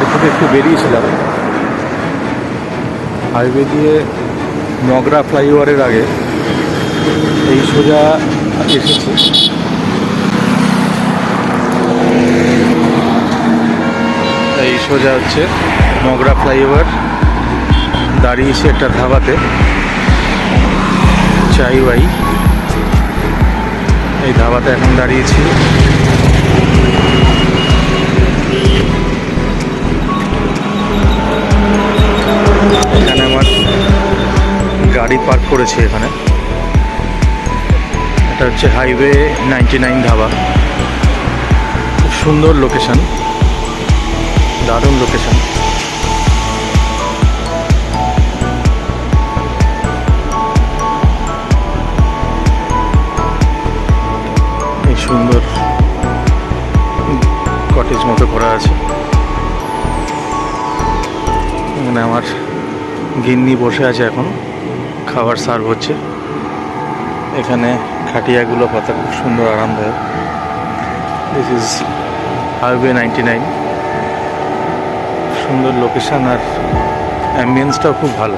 বাড়ি থেকে একটু বেরিয়েছিলাম। হাইওয়ে দিয়ে মগরা ফ্লাইওভারের আগে এই সোজা এসেছি। এই সোজা হচ্ছে নগরা ফ্লাইওভার। দাঁড়িয়েছি একটা ধাবাতে। চাই এই ধাবাতে এখন দাঁড়িয়েছি। এখানে আমার গাড়ি পার্ক করেছি এখানে। এটা হচ্ছে হাইওয়ে নাইনটি নাইন ধাবা। খুব সুন্দর লোকেশন। দারুণ লোকেশন। সুন্দর কটেজ মতো করা আছে। এখানে আমার গিন্নি বসে আছে এখন। খাবার সার্ভ হচ্ছে। এখানে খাটিয়াগুলো পাতা খুব সুন্দর আরামদায়ক। This is highway ninety nine সুন্দর লোকেশন আর অ্যাম্বিয়েন্সটাও খুব ভালো।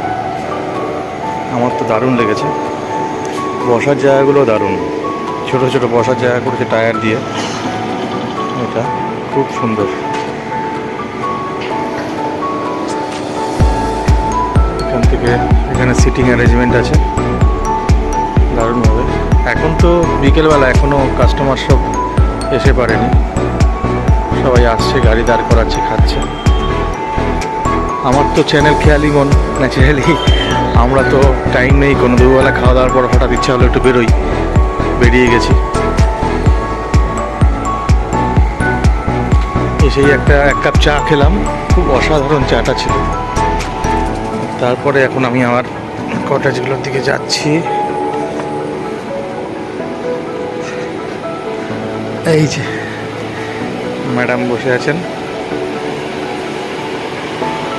আমার তো দারুণ লেগেছে। বসার জায়গাগুলো দারুণ। ছোট ছোট বসার জায়গা করেছে টায়ার দিয়ে। এটা খুব সুন্দর। এখান থেকে এখানে সিটিং অ্যারেঞ্জমেন্ট আছে। দারুণভাবে এখন তো বিকেলবেলা এখনও কাস্টমার সব এসে পারেনি। সবাই আসছে, গাড়ি দাঁড় করাচ্ছে, খাচ্ছে। আমার তো চ্যানেল খেয়ালি মন ন্যাচারালি আমরা তো টাইম নেই, কোনো দুবেলা খাওয়া দাওয়ার পর হঠাৎ ইচ্ছা হলো একটু বেরোই। বেরিয়ে গেছি। এসেই একটা এক কাপ চা খেলাম। খুব অসাধারণ চাটা ছিল। তারপরে এখন আমি আমার কটেজগুলোর দিকে যাচ্ছি। এই যে ম্যাডাম বসে আছেন।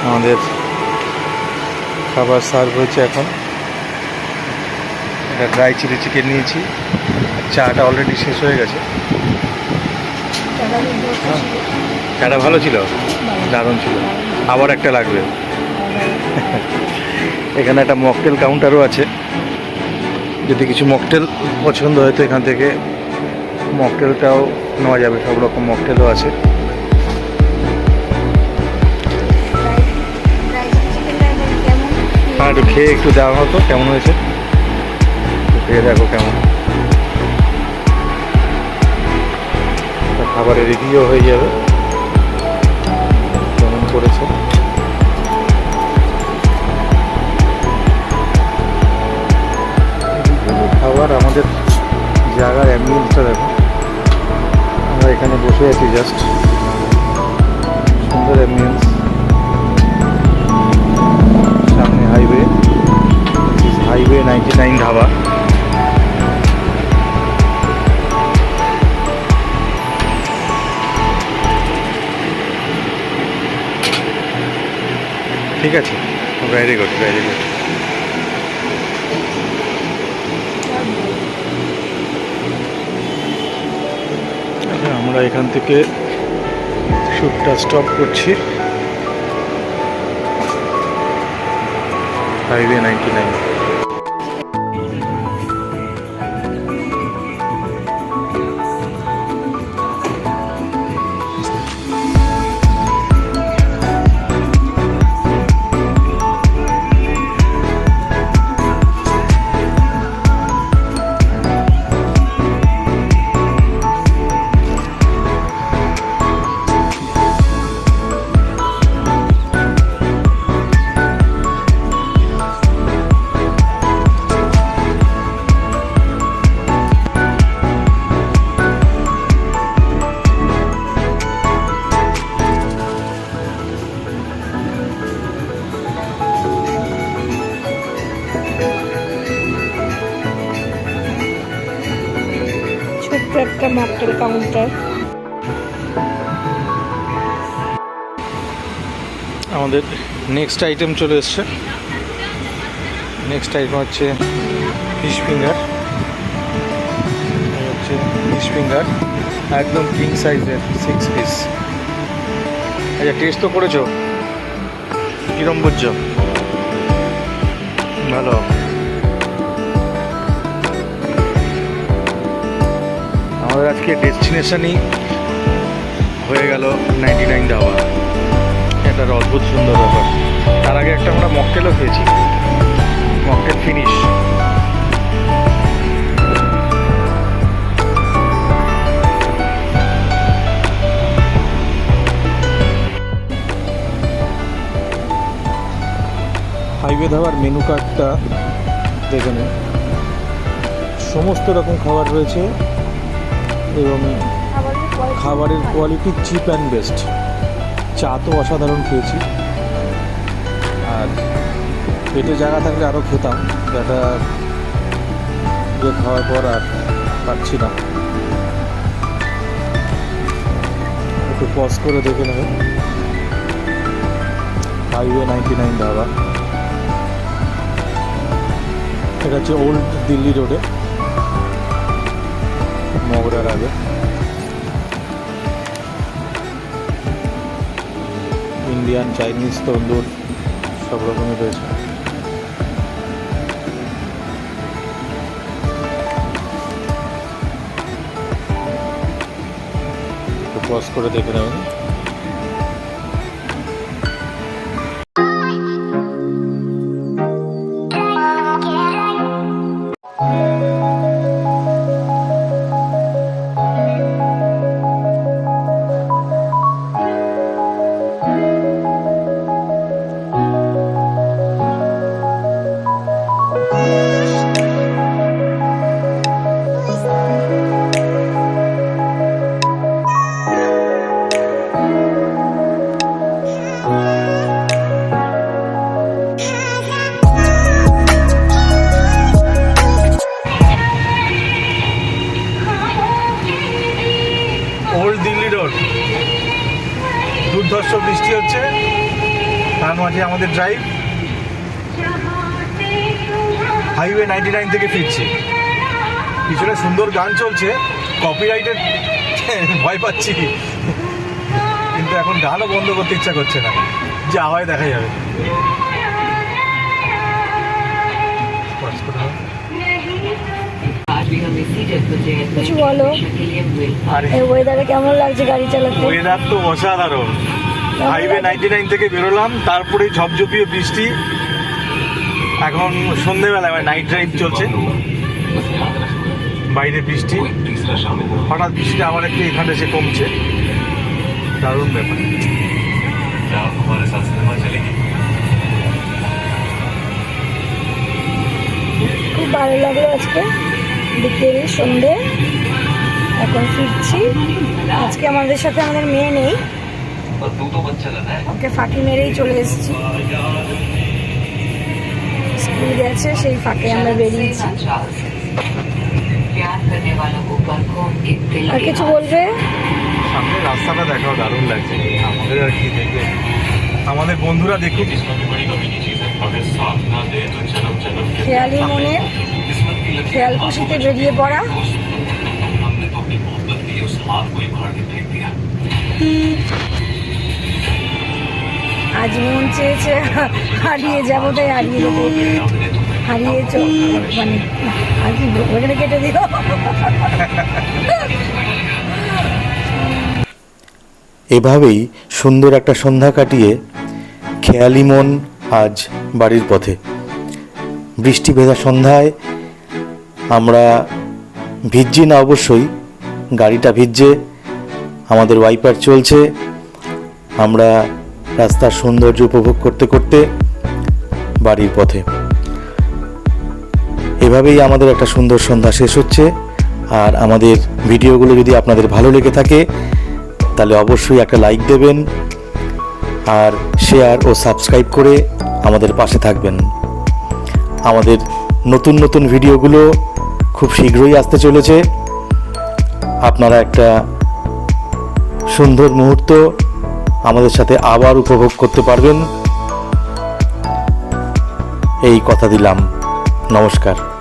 আমাদের খাবার সার্ভ হয়েছে এখন। এটা ড্রাই চিলি চিকেন নিয়েছি। চাটা অলরেডি শেষ হয়ে গেছে। চাটা ভালো ছিল। দারুণ ছিল। আবার একটা লাগবে। এখানে একটা মকটেল কাউন্টারও আছে। যদি কিছু মকটেল পছন্দ হয় তো এখান থেকে মকটেলটাও নেওয়া যাবে, সব রকম মকটেলও আছে। একটু খেয়ে একটু দেওয়া হতো কেমন হয়েছে? খেয়ে দেখো কেমন। খাবারের রিভিউ হয়ে যাবে। কেমন করেছে? জায়গার অ্যাম্বিয়েন্সটা দেখো। আমরা এখানে বসে আছি জাস্ট সুন্দর অ্যাম্বিয়েন্স সামনে highway highway ninety nine Dhaba. ঠিক আছে। ভেরি গুড ভেরি গুড আচ্ছা আমরা এখান থেকে শ্যুটটা স্টপ করছি। হাইওয়ে নাইনটি নাইন ছোট্ট একটা মকটেল কাউন্টার আমাদের নেক্সট আইটেম চলে এসছে। নেক্সট আইটেম হচ্ছে ফিশ ফিঙ্গার হচ্ছে ফিশ ফিঙ্গার একদম কিং সাইজের সিক্স পিস আচ্ছা টেস্ট তো করেছ? কিরম বুঝছ? ভালো আমাদের আজকে ডেস্টিনেশনই হয়ে গেল নাইনটি নাইন এটা একটা অদ্ভুত সুন্দর ব্যাপার। তার আগে একটা আমরা মকটেলও খেয়েছি। Mocktail finish. হাইওয়ে ধাবার মেনু কার্ডটা দেখে সমস্ত রকম খাবার রয়েছে। এবং খাবারের কোয়ালিটি চিপ অ্যান্ড বেস্ট চা তো অসাধারণ খেয়েছি। আর পেটে জায়গা থাকলে আরও খেতাম যেটা যে খাওয়ার পর আর পাচ্ছি না। একটু পজ করে দেখে নেবে। Highway ninety nine Dhaba. এটা হচ্ছে ওল্ড দিল্লি রোডে মগরার আগে ইন্ডিয়ান চাইনিজ তন্দুর সব রকমের রয়েছে পজ করে দেখে নেবেন আজকে আমাদের ড্রাইভ হাইওয়ে নাইনটি নাইন থেকে ফিরছি। পিছনে সুন্দর গান চলছে কপিরাইটের ভয় পাচ্ছি। কিন্তু এখন গানও বন্ধ করতে ইচ্ছা করছে না। যা হয় দেখা যাবে। কিছু বলো। ওয়েদারে কেমন লাগছে গাড়ি চালাতে? ওয়েদার তো অসাধারণ। হাইওয়ে নাইনটি নাইন থেকে বেরোলাম, তারপরে ঝপঝপিয়ে বৃষ্টি। এখন সন্ধেবেলায় মানে নাইট ড্রাইভ চলছে। বাইরে বৃষ্টি। হঠাৎ বৃষ্টিটা আবার একটু এখানে এসে কমছে। দারুণ ব্যাপার। খুব ভালো লাগল আজকে। বিকেল, সন্ধে। এখন ফিরছি। আজকে আমাদের সাথে আমাদের মেয়ে নেই। ওকে ফাঁকি মেরেই চলে এসেছি। স্কুল গেছে সেই ফাঁকে আমরা বেরিয়েছি। আর কিছু বলবে? সামনে রাস্তাটা দেখাও দারুণ লাগছে। আমাদের আর কি দেখবে? আমাদের বন্ধুরা দেখুক। খেয়ালি মনে খেয়াল খুশিতে বেরিয়ে পড়া। মোমবাতি আজ মন চেয়েছে হারিয়ে যাব, তাই হারিয়ে হারিয়ে চ- মানে বলব? কেটে দিও এভাবেই সুন্দর একটা সন্ধ্যা কাটিয়ে খেয়ালি মন আজ বাড়ির পথে বৃষ্টি ভেজা সন্ধ্যায় আমরা ভিজছি না অবশ্যই, গাড়িটা ভিজছে, আমাদের ওয়াইপার চলছে, আমরা রাস্তার সৌন্দর্য উপভোগ করতে করতে বাড়ির পথে। এভাবেই আমাদের একটা সুন্দর সন্ধ্যা শেষ হচ্ছে। আর আমাদের ভিডিওগুলো যদি আপনাদের ভালো লেগে থাকে, তাহলে অবশ্যই একটা লাইক দেবেন আর শেয়ার ও সাবস্ক্রাইব করে আমাদের পাশে থাকবেন। আমাদের নতুন নতুন ভিডিওগুলো খুব শীঘ্রই আসতে চলেছে। আপনারা একটা সুন্দর মুহূর্ত আমাদের সাথে আবার উপভোগ করতে পারবেন। এই কথা দিলাম। নমস্কার।